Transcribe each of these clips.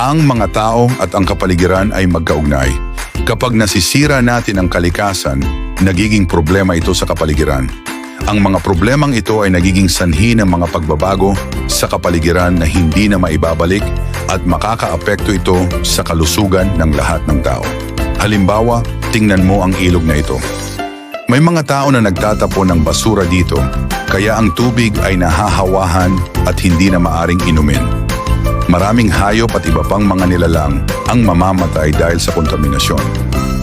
Ang mga tao at ang kapaligiran ay magkaugnay. Kapag nasisira natin ang kalikasan, nagiging problema ito sa kapaligiran. Ang mga problemang ito ay nagiging sanhi ng mga pagbabago sa kapaligiran na hindi na maibabalik at makakaapekto ito sa kalusugan ng lahat ng tao. Halimbawa, tingnan mo ang ilog na ito. May mga tao na nagtatapon ng basura dito, kaya ang tubig ay nahahawahan at hindi na maaring inumin. Maraming hayop at iba pang mga nilalang ang mamamatay dahil sa kontaminasyon.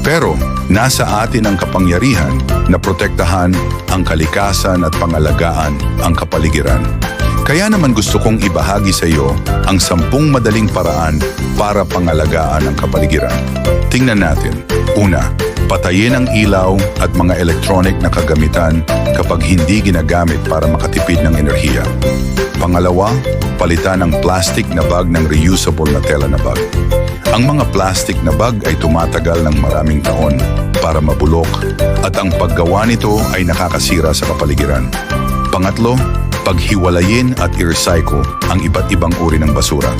Pero nasa atin ang kapangyarihan na protektahan ang kalikasan at pangalagaan ang kapaligiran. Kaya naman gusto kong ibahagi sa iyo ang sampung madaling paraan para pangalagaan ang kapaligiran. Tingnan natin. Una, patayin ang ilaw at mga electronic na kagamitan kapag hindi ginagamit para makatipid ng enerhiya. Pangalawa, palitan ang plastic na bag ng reusable na tela na bag. Ang mga plastic na bag ay tumatagal ng maraming taon para mabulok at ang paggawa nito ay nakakasira sa kapaligiran. Pangatlo, paghiwalayin at i-recycle ang iba't ibang uri ng basura.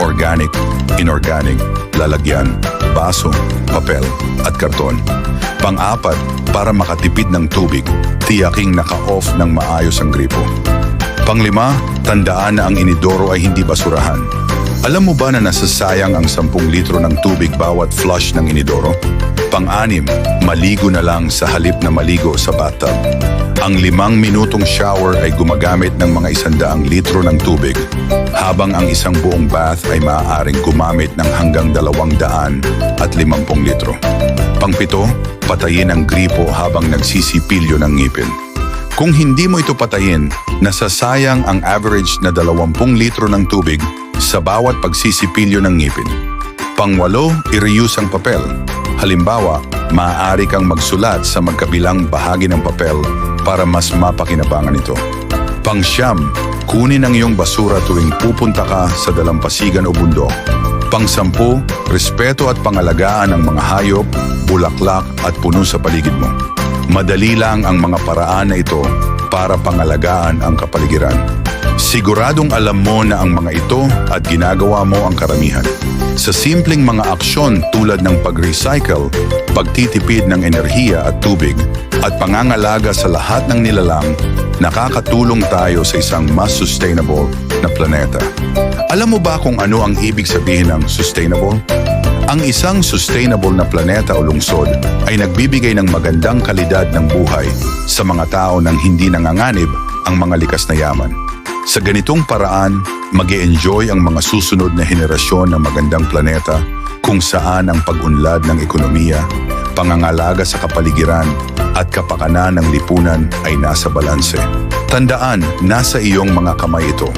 Organic, inorganic, lalagyan, baso, papel at karton. Pang-apat, para makatipid ng tubig, tiyaking naka-off ng maayos ang gripo. Panglima, tandaan na ang inidoro ay hindi basurahan. Alam mo ba na nasasayang ang 10 litro ng tubig bawat flush ng inidoro? Pang-anim, maligo na lang sa halip na maligo sa bathtub. Ang limang minutong shower ay gumagamit ng mga isandaang litro ng tubig, habang ang isang buong bath ay maaaring gumamit ng hanggang dalawang daan at limampung litro. Pangpito, patayin ang gripo habang nagsisipilyo ng ngipin. Kung hindi mo ito patayin, nasasayang ang average na 20 litro ng tubig sa bawat pagsisipilyo ng ngipin. Pangwalo, i-reuse ang papel. Halimbawa, maaari kang magsulat sa magkabilang bahagi ng papel para mas mapakinabangan ito. Pangsyam, kunin ang iyong basura tuwing pupunta ka sa dalampasigan o bundok. Pangsampu, respeto at pangalagaan ang mga hayop, bulaklak at puno sa paligid mo. Madali lang ang mga paraan na ito para pangalagaan ang kapaligiran. Siguradong alam mo na ang mga ito at ginagawa mo ang karamihan. Sa simpleng mga aksyon tulad ng pag-recycle, pagtitipid ng enerhiya at tubig, at pangangalaga sa lahat ng nilalang, nakakatulong tayo sa isang mas sustainable na planeta. Alam mo ba kung ano ang ibig sabihin ng sustainable? Ang isang sustainable na planeta o lungsod ay nagbibigay ng magandang kalidad ng buhay sa mga tao nang hindi nanganganib ang mga likas na yaman. Sa ganitong paraan, mag enjoy ang mga susunod na henerasyon ng magandang planeta kung saan ang pag-unlad ng ekonomiya, pangangalaga sa kapaligiran at kapakanan ng lipunan ay nasa balanse. Tandaan, nasa iyong mga kamay ito.